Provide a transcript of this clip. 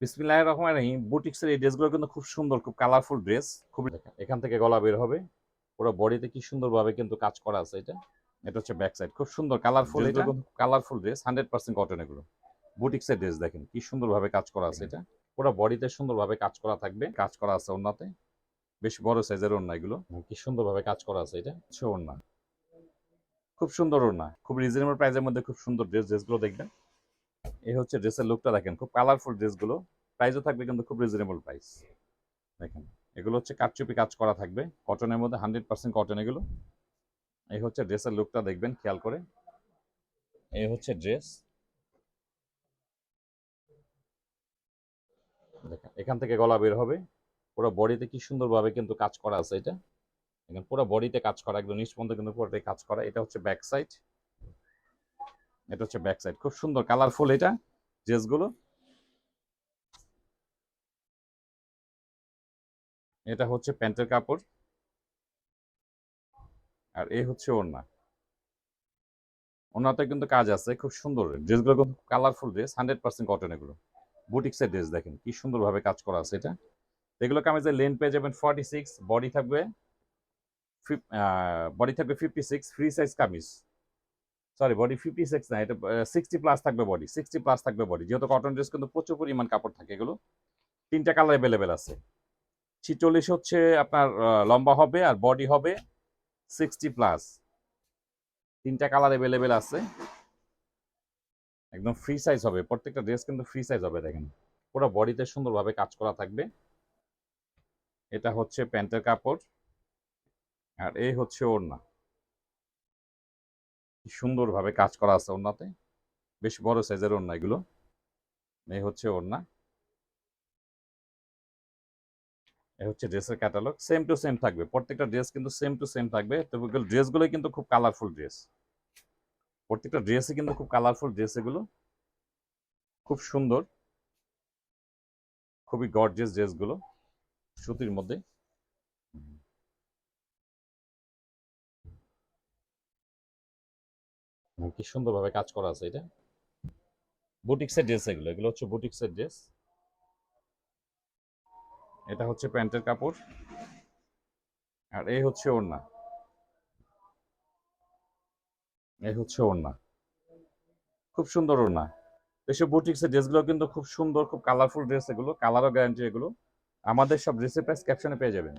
বিসমিল্লাহির রহমানির রহিম। বুটিক্সের এই ড্রেসগুলো কিন্তু খুব সুন্দর খুব কালারফুল ড্রেস খুব এখান থেকে গলা বের হবে। পুরো বডিতে কি সুন্দরভাবে কিন্তু কাজ করা আছে এটা। এটা হচ্ছে ব্যাক সাইড খুব সুন্দর কালারফুল এটা। Colourful dress hundred percent cotton এগুলো। বুটিক্সের ড্রেস দেখেন কি সুন্দরভাবে কাজ করা আছে এটা। পুরো বডিতে সুন্দরভাবে কাজ করা থাকবে। কাজ করা আছে ওনাতে বেশ বড় সাইজের ওড়না এগুলো। কি সুন্দরভাবে কাজ করা আছে এটা। হচ্ছে ওড়না। খুব সুন্দর ওড়না। খুব রিজনেবল প্রাইসের মধ্যে খুব সুন্দর ড্রেস ড্রেসগুলো দেখবেন। এই হচ্ছে ড্রেসের লুকটা দেখেন, খুব কালারফুল ড্রেসগুলো প্রাইসও থাকবে কিন্তু খুব রিজনেবল প্রাইস দেখেন, এগুলো হচ্ছে কাটচুপি কাজ করা থাকবে কটনের মধ্যে হান্ড্রেড পার্সেন্ট কটন এগুলো। এই হচ্ছে ড্রেসের লুকটা দেখবেন, খেয়াল করে। এই হচ্ছে ড্রেস দেখেন, এখান থেকে গলা বের হবে। পুরো বডিতে কি সুন্দরভাবে কিন্তু কাজ করা আছে এটা। দেখেন, পুরো বডিতে কাজ করা, একদম নিচ কিন্তু পুরোটাই কাজ করা। এটা হচ্ছে ব্যাক সাইড এটা হচ্ছে ব্যাক সাইড খুব সুন্দর কালারফুল এটা ড্রেসগুলো এটা হচ্ছে প্যান্টের কাপড়। আর এই হচ্ছে ওড়না। ওনাতে কিন্তু কাজ আছে, খুব সুন্দর। ড্রেসগুলো কিন্তু colourful dress hundred percent cotton এগুলো। বুটিক্সের ড্রেস দেখেন, কি সুন্দরভাবে কাজ করা আছে এটা। এগুলো কামিজের লেন পেয়ে যাবেন ফর্টি সিক্স বডি থাকবে বডি থাকবে fifty six free size kameez. Sorry body fifty six না, এটা সিক্সটি প্লাস থাকবে বডি সিক্সটি প্লাস থাকবে বডি যেহেতু কটন ড্রেস কিন্তু প্রচুর পরিমাণ কাপড় থাকে এগুলো। তিনটা কালার অ্যাভেলেবেল আছে। ছিচল্লিশ হচ্ছে আপনার লম্বা হবে আর বডি হবে সিক্সটি প্লাস তিনটা কালার অ্যাভেলেবেল আছে। একদম ফ্রি সাইজ হবে। প্রত্যেকটা ড্রেস কিন্তু ফ্রি সাইজ হবে, দেখেন। পুরো বডিতে সুন্দরভাবে কাজ করা থাকবে। এটা হচ্ছে প্যান্টের কাপড়। আর এই হচ্ছে ওড়না। কি সুন্দরভাবে কাজ করা আছে ওড়নাতে। বেশ বড় সাইজের ওড়না এগুলো। এই হচ্ছে ওড়না। এই হচ্ছে ড্রেসের ক্যাটালগ। সেম টু সেম থাকবে। প্রত্যেকটা ড্রেস কিন্তু সেম টু সেম থাকবে। তবে ড্রেসগুলো কিন্তু খুব কালারফুল ড্রেস। প্রত্যেকটা ড্রেসই কিন্তু খুব কালারফুল ড্রেস এগুলো। খুব সুন্দর। খুবই গর্জিয়াস ড্রেসগুলো সুতির মধ্যে। কি সুন্দরভাবে কাজ করা আছে এটা। বুটিক্সের ড্রেস এগুলো এগুলো হচ্ছে বুটিক্সের ড্রেস এটা হচ্ছে প্যান্টের কাপড়। আর এই হচ্ছে ওড়না। এই হচ্ছে ওড়না। খুব সুন্দর ওড়না। এসব বুটিক্সের ড্রেসগুলো কিন্তু খুব সুন্দর, খুব কালারফুল ড্রেস এগুলো কালারও গ্যারান্টি এগুলো। আমাদের সব ড্রেসের প্রাইস ক্যাপশনে পেয়ে যাবেন।